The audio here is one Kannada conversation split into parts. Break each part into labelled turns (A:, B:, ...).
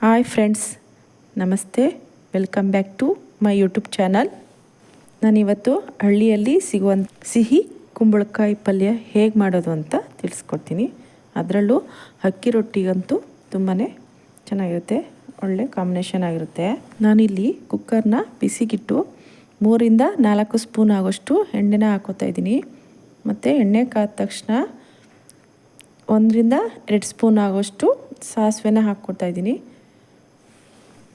A: Hi friends namaste. Welcome back to my YouTube channel ನಾನಿವತ್ತು ಹಳ್ಳಿಯಲ್ಲಿ ಸಿಗುವಂಥ ಸಿಹಿ ಕುಂಬಳಕಾಯಿ ಪಲ್ಯ ಹೇಗೆ ಮಾಡೋದು ಅಂತ ತಿಳಿಸ್ಕೊಡ್ತೀನಿ. ಅದರಲ್ಲೂ ಅಕ್ಕಿ ರೊಟ್ಟಿಗಂತೂ ತುಂಬಾ ಚೆನ್ನಾಗಿರುತ್ತೆ, ಒಳ್ಳೆ ಕಾಂಬಿನೇಷನ್ ಆಗಿರುತ್ತೆ. ನಾನಿಲ್ಲಿ ಕುಕ್ಕರ್ನ ಬಿಸಿಗಿಟ್ಟು ಮೂರಿಂದ ನಾಲ್ಕು ಸ್ಪೂನ್ ಆಗೋಷ್ಟು ಎಣ್ಣೆನ ಹಾಕೋತಾ ಇದ್ದೀನಿ. ಮತ್ತು ಎಣ್ಣೆ ಕಾದ ತಕ್ಷಣ ಒಂದರಿಂದ ಎರಡು ಸ್ಪೂನ್ ಆಗೋಷ್ಟು ಸಾಸಿವೆನ ಹಾಕ್ಕೊಡ್ತಾ ಇದ್ದೀನಿ.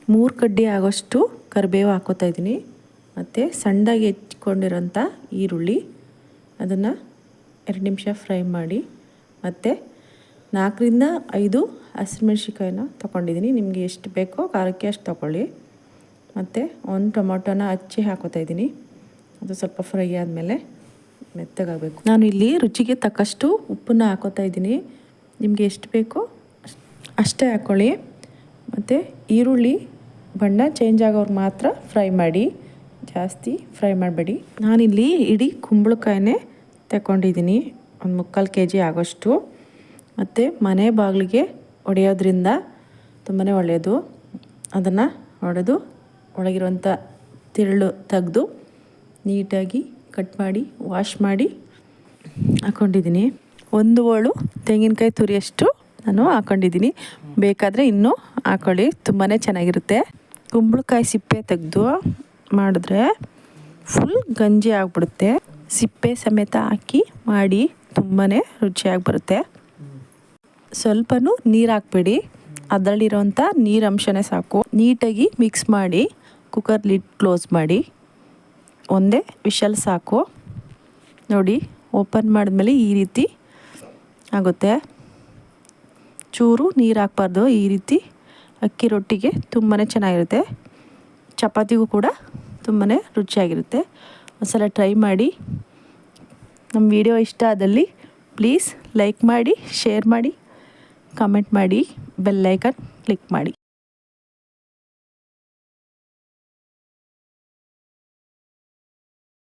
A: ಮೂರು ಕಡ್ಡಿ ಆಗೋಷ್ಟು ಕರಿಬೇವು ಹಾಕೋತಾ ಇದ್ದೀನಿ. ಮತ್ತು ಸಣ್ಣದಾಗಿ ಹೆಚ್ಕೊಂಡಿರೋಂಥ ಈರುಳ್ಳಿ, ಅದನ್ನು ಎರಡು ನಿಮಿಷ ಫ್ರೈ ಮಾಡಿ, ಮತ್ತು ನಾಲ್ಕರಿಂದ ಐದು ಹಸಿಮೆಣ್ಸಿಕಾಯಿನ ತೊಗೊಂಡಿದ್ದೀನಿ. ನಿಮಗೆ ಎಷ್ಟು ಬೇಕೋ ಖಾರಕ್ಕೆ ಅಷ್ಟು ತೊಗೊಳ್ಳಿ. ಮತ್ತು ಒಂದು ಟೊಮೊಟೊನ ಹಚ್ಚಿ ಹಾಕೋತಾ ಇದ್ದೀನಿ. ಅದು ಸ್ವಲ್ಪ ಫ್ರೈ ಆದಮೇಲೆ ಮೆತ್ತಗಾಗಬೇಕು. ನಾನು ಇಲ್ಲಿ ರುಚಿಗೆ ತಕ್ಕಷ್ಟು ಉಪ್ಪನ್ನ ಹಾಕೋತಾ ಇದ್ದೀನಿ. ನಿಮಗೆ ಎಷ್ಟು ಬೇಕೋ ಅಷ್ಟೇ ಹಾಕ್ಕೊಳ್ಳಿ ಮತ್ತು ಈರುಳ್ಳಿ ಬಣ್ಣ ಚೇಂಜ್ ಆಗೋರು ಮಾತ್ರ ಫ್ರೈ ಮಾಡಿ, ಜಾಸ್ತಿ ಫ್ರೈ ಮಾಡಬೇಡಿ. ನಾನಿಲ್ಲಿ ಇಡೀ ಕುಂಬಳಕಾಯಿನೇ ತಗೊಂಡಿದ್ದೀನಿ ಒಂದು ಮುಕ್ಕಾಲು ಕೆ ಜಿ ಆಗೋಷ್ಟು. ಮತ್ತು ಮನೆ ಬಾಗಿಲಿಗೆ ಒಡೆಯೋದ್ರಿಂದ ತುಂಬಾ ಒಳ್ಳೆಯದು ಅದನ್ನು ಹೊಡೆದು ಒಳಗಿರುವಂಥ ತಿರುಳು ತೆಗೆದು ನೀಟಾಗಿ ಕಟ್ ಮಾಡಿ ವಾಶ್ ಮಾಡಿ ಹಾಕ್ಕೊಂಡಿದ್ದೀನಿ ಒಂದು ಓಳು ತೆಂಗಿನಕಾಯಿ ತುರಿಯಷ್ಟು ನಾನು ಹಾಕ್ಕೊಂಡಿದ್ದೀನಿ ಬೇಕಾದರೆ ಇನ್ನೂ ಹಾಕ್ಕೊಳ್ಳಿ ತುಂಬಾ ಚೆನ್ನಾಗಿರುತ್ತೆ. ಕುಂಬಳಕಾಯಿ ಸಿಪ್ಪೆ ತೆಗೆದು ಮಾಡಿದ್ರೆ ಫುಲ್ ಗಂಜಿ ಆಗಿಬಿಡುತ್ತೆ. ಸಿಪ್ಪೆ ಸಮೇತ ಹಾಕಿ ಮಾಡಿ ತುಂಬಾ ರುಚಿಯಾಗಿ ಬರುತ್ತೆ. ಸ್ವಲ್ಪನೂ ನೀರು ಹಾಕ್ಬೇಡಿ. ಅದರಲ್ಲಿರೋಂಥ ನೀರಂಶನೇ ಸಾಕು. ನೀಟಾಗಿ ಮಿಕ್ಸ್ ಮಾಡಿ ಕುಕ್ಕರ್ ಲಿಡ್ ಕ್ಲೋಸ್ ಮಾಡಿ. ಒಂದೇ ವಿಷಲ್ ಸಾಕು. ನೋಡಿ ಓಪನ್ ಮಾಡಿದ್ಮೇಲೆ ಈ ರೀತಿ ಆಗುತ್ತೆ. ಚೂರು ನೀರು ಹಾಕ್ಬಾರ್ದು, ಈ ರೀತಿ ಅಕ್ಕಿ ರೊಟ್ಟಿಗೆ ತುಂಬಾ ಚೆನ್ನಾಗಿರುತ್ತೆ. ಚಪಾತಿಗೂ ಕೂಡ ತುಂಬಾ ರುಚಿಯಾಗಿರುತ್ತೆ. ಒಂದ್ಸಲ ಟ್ರೈ ಮಾಡಿ. ನಮ್ಮ ವಿಡಿಯೋ ಇಷ್ಟ ಆದಲ್ಲಿ ಪ್ಲೀಸ್ ಲೈಕ್ ಮಾಡಿ ಶೇರ್ ಮಾಡಿ ಕಮೆಂಟ್ ಮಾಡಿ ಬೆಲ್ಲೈಕನ್ ಕ್ಲಿಕ್ ಮಾಡಿ.